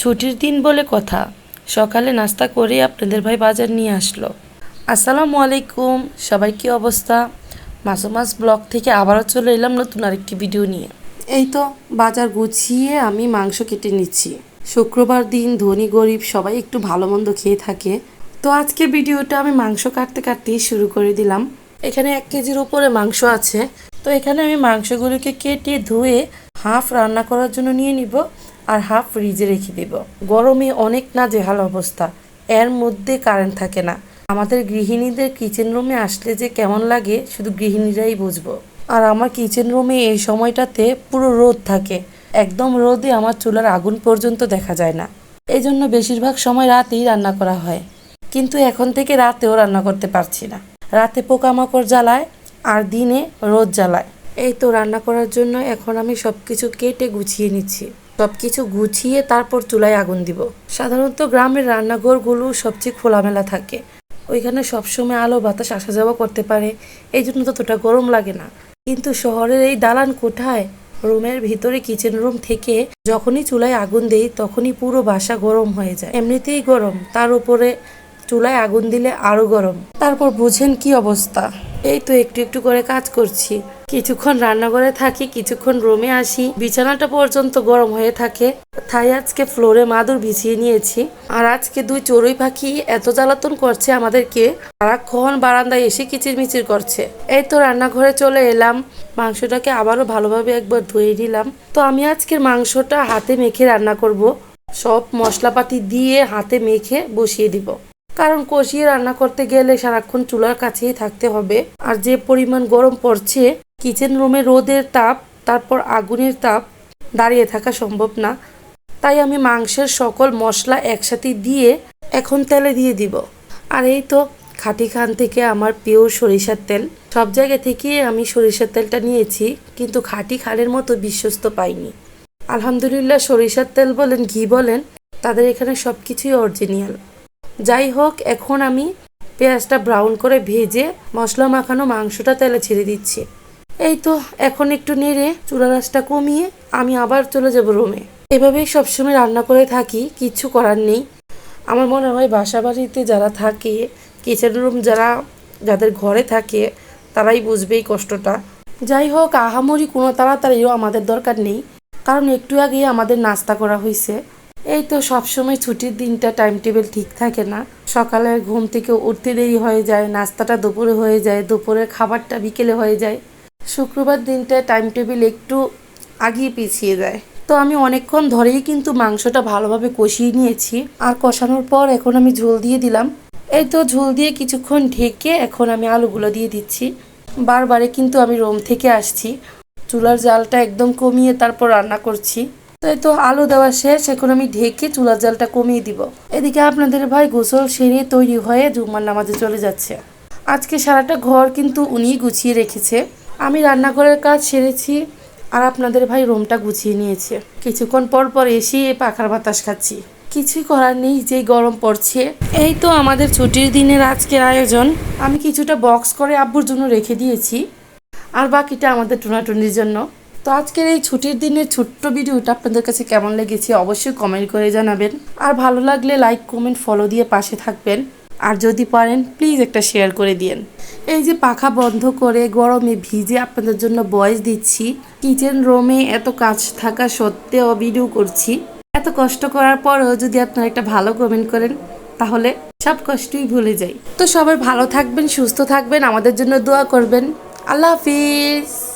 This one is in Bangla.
ছুটির দিন বলে কথা। সকালে নাস্তা করে আপনাদের ভাই বাজার নিয়ে আসলো। আসসালামু আলাইকুম, সবাই কি অবস্থা? মাসুমাস ব্লগ থেকে আবারও চলে এলাম নতুন আরেকটি ভিডিও নিয়ে। এই তো, বাজার গুছিয়ে আমি মাংস কেটে নিচ্ছি। শুক্রবার দিন ধনী গরিব সবাই একটু ভালো মন্দ খেয়ে থাকে। তো আজকে ভিডিওটা আমি মাংস কাটতে কাটতেই শুরু করে দিলাম। এখানে এক কেজির উপরে মাংস আছে। তো এখানে আমি মাংসগুলোকে কেটে ধুয়ে হাফ রান্না করার জন্য নিয়ে নিব। আর হাফ ফ্রিজে রেখে দেব। গরমে অনেক না জেহাল অবস্থা। এর মধ্যে কারেন্ট থাকে না। আমাদের গৃহিণীদের কিচেন রুমে আসলে যে কেমন লাগে, শুধু গৃহিণীরাই বুঝব। আর আমার কিচেন রুমে এই সময়টাতে পুরো রোদ থাকে। একদম রোদে আমার চুলার আগুন পর্যন্ত দেখা যায় না। এই জন্য বেশিরভাগ সময় রাতেই রান্না করা হয়। কিন্তু এখন থেকে রাতেও রান্না করতে পারছি না। রাতে পোকামাকড় জ্বালায় আর দিনে রোদ জ্বালায়। এই তো রান্না করার জন্য এখন আমি সব কিছু কেটে গুছিয়ে নিচ্ছি। সব কিছু গুছিয়ে তারপর চুলায় আগুন দিব। সাধারণত গ্রামের রান্নাঘরগুলো সবচেয়ে খোলামেলা থাকে। ওইখানে সবসময় আলো, বাতাস আসা যাওয়া করতে পারে। এই জন্য ততটা গরম লাগে না। কিন্তু শহরের এই দালান কোঠায়, রুমের ভিতরে কিচেন রুম থেকে যখনই চুলায় আগুন দেই, তখনই পুরো বাসা গরম হয়ে যায়। এমনিতেই গরম। তার উপরে চুলায় আগুন দিলে আরও গরম। তারপর বুঝেন কি অবস্থা? এই তো একটু একটু করে কাজ করছি। কিছুক্ষণ রান্নাঘরে থাকি, কিছুক্ষণ রুমে আসি। বিছানাটা পর্যন্ত গরম হয়ে থাকে। তাই আজকে ফ্লোরে মাদুর বিছিয়ে নিয়েছি। আর আজকে দুই চড়ুই পাখি এত জ্বালাতন করছে আমাদেরকে। সারাক্ষণ বারান্দায় এসে কিচিরমিচির করছে। এই তো রান্নাঘরে চলে এলাম। মাংসটাকে আবারও ভালোভাবে একবার ধুয়ে নিলাম। তো আমি আজকের মাংসটা হাতে মেখে রান্না করব। সব মশলাপাতি দিয়ে হাতে মেখে বসিয়ে দিব। কারণ কষিয়ে রান্না করতে গেলে সারাক্ষণ চুলার কাছেই থাকতে হবে। আর যে পরিমাণ গরম পড়ছে কিচেন রুমে রোদের তাপ, তারপর আগুনের তাপ, দাঁড়িয়ে থাকা সম্ভব না। তাই আমি মাংসের সকল মশলা একসাথে দিয়ে এখন তেলে দিয়ে দিব। আর এই তো খাটি খান থেকে আমার প্রিয় সরিষার তেল। সব জায়গা থেকে আমি সরিষার তেলটা নিয়েছি, কিন্তু খাটি খালের মতো বিশ্বস্ত পাইনি। আলহামদুলিল্লাহ সরিষার তেল বলেন, ঘি বলেন, তাদের এখানে সব কিছুই অরিজিনাল যাই হোক, এখন আমি পেঁয়াজটা ব্রাউন করে ভেজে মশলা মাখানো মাংসটা তেলে ছেড়ে দিচ্ছি। এই তো, এখন একটু নেড়ে চুলা রাসটা কমিয়ে আমি আবার চলে যাব রুমে। এভাবেই সবসময় রান্না করে থাকি কিচ্ছু করার নেই। আমার মনে হয় বাসা বাড়িতে যারা থাকে কিচেন রুম যারা, যাদের ঘরে থাকে, তারাই বুঝবে এই কষ্টটা। যাই হোক, আহামরি কোনো তাড়াতাড়িও আমাদের দরকার নেই, কারণ একটু আগেই আমাদের নাস্তা করা হয়েছে। এই তো, সবসময় ছুটির দিনটা টাইম টেবিল ঠিক থাকে না। সকালে ঘুম থেকে উঠতে দেরি হয়ে যায়, নাস্তাটা দুপুরে হয়ে যায়, দুপুরের খাবারটা বিকেলে হয়ে যায়। শুক্রবার দিনটায় টাইম টেবিল একটু আগিয়ে পিছিয়ে দেয়। তো আমি অনেকক্ষণ ধরেই কিন্তু মাংসটা ভালোভাবে কষিয়ে নিয়েছি। আর কষানোর পর এখন আমি ঝোল দিয়ে দিলাম। এই তো ঝোল দিয়ে কিছুক্ষণ ঢেকে এখন আমি আলুগুলো দিয়ে দিচ্ছি। বারবারে কিন্তু আমি রোম থেকে আসছি। চুলার জালটা একদম কমিয়ে তারপর রান্না করছি। তো এই তো আলু দেওয়া শেষ, এখন আমি ঢেকে চুলার জালটা কমিয়ে দিব। এদিকে আপনাদের ভাই গোসল সেরে তৈরি হয়ে জুম্মার নামাজে চলে যাচ্ছে। আজকে সারাটা ঘর কিন্তু উনিই গুছিয়ে রেখেছে। আমি রান্নাঘরের কাজ সেরেছি আর আপনাদের ভাই রুমটা গুছিয়ে নিয়েছে। কিছুক্ষণ পর পর এসে পাখার বাতাস খাচ্ছি। কিছুই করার নেই, যেই গরম পড়ছে। এই তো আমাদের ছুটির দিনের আজকের আয়োজন। আমি কিছুটা বক্স করে আব্বুর জন্য রেখে দিয়েছি। আর বাকিটা আমাদের টুনাটুনির জন্য। তো আজকের এই ছুটির দিনের ছোট্ট ভিডিওটা আপনাদের কাছে কেমন লেগেছে অবশ্যই কমেন্ট করে জানাবেন। আর ভালো লাগলে লাইক কমেন্ট ফলো দিয়ে পাশে থাকবেন। আর যদি পারেন প্লিজ একটা শেয়ার করে দিয়েন। এই যে পাখা বন্ধ করে গরমে ভিজে আপনাদের জন্য বয়স দিচ্ছি। কিচেন রুমে এত কাজ থাকা সত্ত্বেও ভিডিও করছি। এত কষ্ট করার পরেও যদি আপনারা একটা ভালো কমেন্ট করেন, তাহলে সব কষ্টই ভুলে যাই। তো সবাই ভালো থাকবেন, সুস্থ থাকবেন, আমাদের জন্য দোয়া করবেন। আল্লাহ হাফিজ।